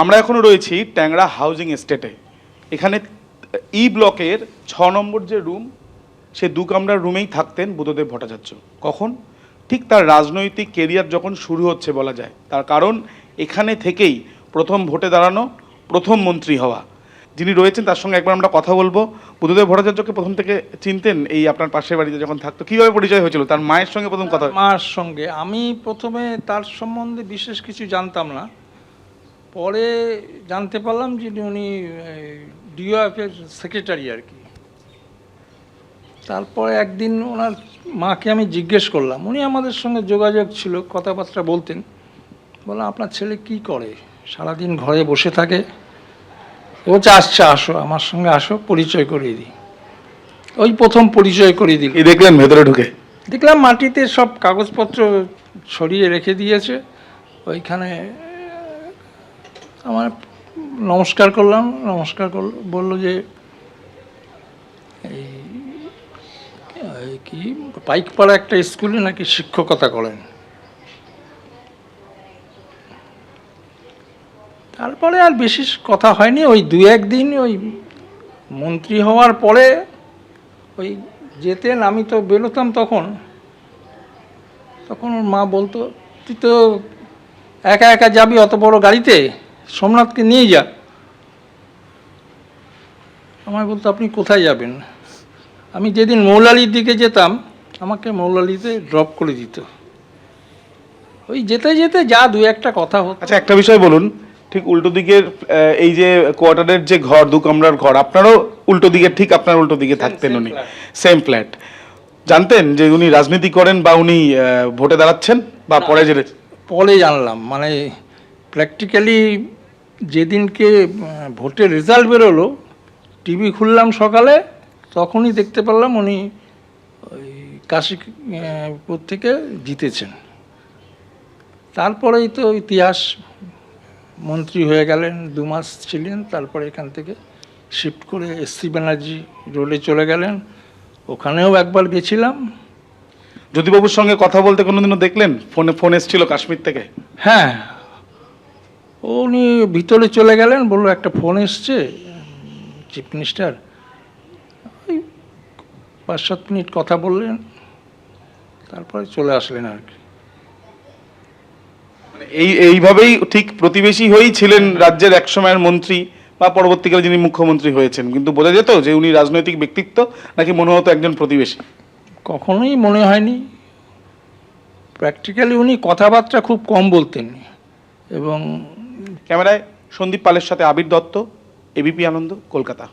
আমরা এখনও রয়েছি ট্যাংরা হাউজিং এস্টেটে। এখানে ই ব্লকের ছ নম্বর যে রুম, সে দু কামরার রুমেই থাকতেন বুদ্ধদেব ভট্টাচার্য। কখন? ঠিক তার রাজনৈতিক কেরিয়ার যখন শুরু হচ্ছে বলা যায়, তার কারণ এখানে থেকেই প্রথম ভোটে দাঁড়ানো, প্রথম মন্ত্রী হওয়া। যিনি রয়েছেন, তার সঙ্গে একবার আমরা কথা বলব। বুদ্ধদেব ভট্টাচার্যকে প্রথম থেকে চিনতেন এই আপনার পাশের বাড়িতে যখন থাকতো। কীভাবে পরিচয় হয়েছিল? তার মায়ের সঙ্গে প্রথম কথা? মার সঙ্গে। আমি প্রথমে তার সম্বন্ধে বিশেষ কিছু জানতাম না। পরে জানতে পারলাম যে উনি ডিওএফের সেক্রেটারি আর কি। তারপরে একদিন ওনার মাকে আমি জিজ্ঞেস করলাম উনি আমাদের সঙ্গে যোগাযোগ ছিল কথাবার্তা বলতেন। বললাম আপনার ছেলে কি করে? সারাদিন ঘরে বসে থাকে। ও বলছে আচ্ছা আসো আমার সঙ্গে আসো পরিচয় করিয়ে দিই। ওই প্রথম পরিচয় করিয়ে দিল। এই দেখলেন ভেতরে ঢুকে? দেখলাম মাটিতে সব কাগজপত্র ছড়িয়ে রেখে দিয়েছে। ওইখানে আমার নমস্কার করলাম, নমস্কার বলল যে, এই এই কি, পাইকপাড়া একটা স্কুলে নাকি শিক্ষকতা করেন। তারপরে আর বেশি কথা হয়নি, ওই দু একদিন ওই মন্ত্রী হওয়ার পরে ওই যেতেন আমি তো বেরোতাম তখন। তখন ওর মা বলতো, তুই তো একা একা যাবি অত বড় গাড়িতে? সোমনাথকে নিয়ে যা। আমায় বলতো আপনি কোথায় যাবেন? আমি যেদিন মৌলালির দিকে যেতাম আমাকে মৌলালিতে ড্রপ করে দিত। ওই যেতে যেতে যা দু একটা কথা হতো। আচ্ছা একটা বিষয় বলুন। ঠিক উল্টো দিকের এই যে কোয়ার্টারের যে ঘর দু কামরার ঘর আপনারও উল্টো দিকে ঠিক আপনার উল্টো দিকে থাকতেন উনি। সেম ফ্ল্যাট জানতেন যে উনি রাজনীতি করেন বা উনি ভোটে দাঁড়াচ্ছেন বা পরে যে পরে জানলাম। মানে প্র্যাকটিক্যালি যেদিনকে ভোটের রেজাল্ট বেরোলো টিভি খুললাম সকালে তখনই দেখতে পারলাম উনি ওই কাশীপুর থেকে জিতেছেন। তারপরেই তো ইতিহাস মন্ত্রী হয়ে গেলেন দু মাস ছিলেন তারপরে এখান থেকে শিফট করে এসসি ব্যানার্জি রোডে চলে গেলেন। ওখানেও একবার গেছিলাম। জ্যোতিবাবুর সঙ্গে কথা বলতে কোনোদিনও দেখলেন? ফোনে ফোন এসেছিল কাশ্মীর থেকে? হ্যাঁ উনি ভিতরে চলে গেলেন বলল একটা ফোন এসছে চিফ মিনিস্টার। ওই পাঁচ সাত মিনিট কথা বললেন তারপরে চলে আসলেন আর কি। মানে এই এইভাবেই ঠিক প্রতিবেশী হয়েই ছিলেন রাজ্যের এক সময়ের মন্ত্রী বা পরবর্তীকালে যিনি মুখ্যমন্ত্রী হয়েছেন। কিন্তু বোঝা যেত যে উনি রাজনৈতিক ব্যক্তিত্ব নাকি মনে হতো একজন প্রতিবেশী। কখনোই মনে হয়নি। প্র্যাকটিক্যালি উনি কথাবার্তা খুব কম বলতেন। এবং ক্যামেরায় সন্দীপ পালের সাথে আবির দত্ত এবিপি আনন্দ কলকাতা।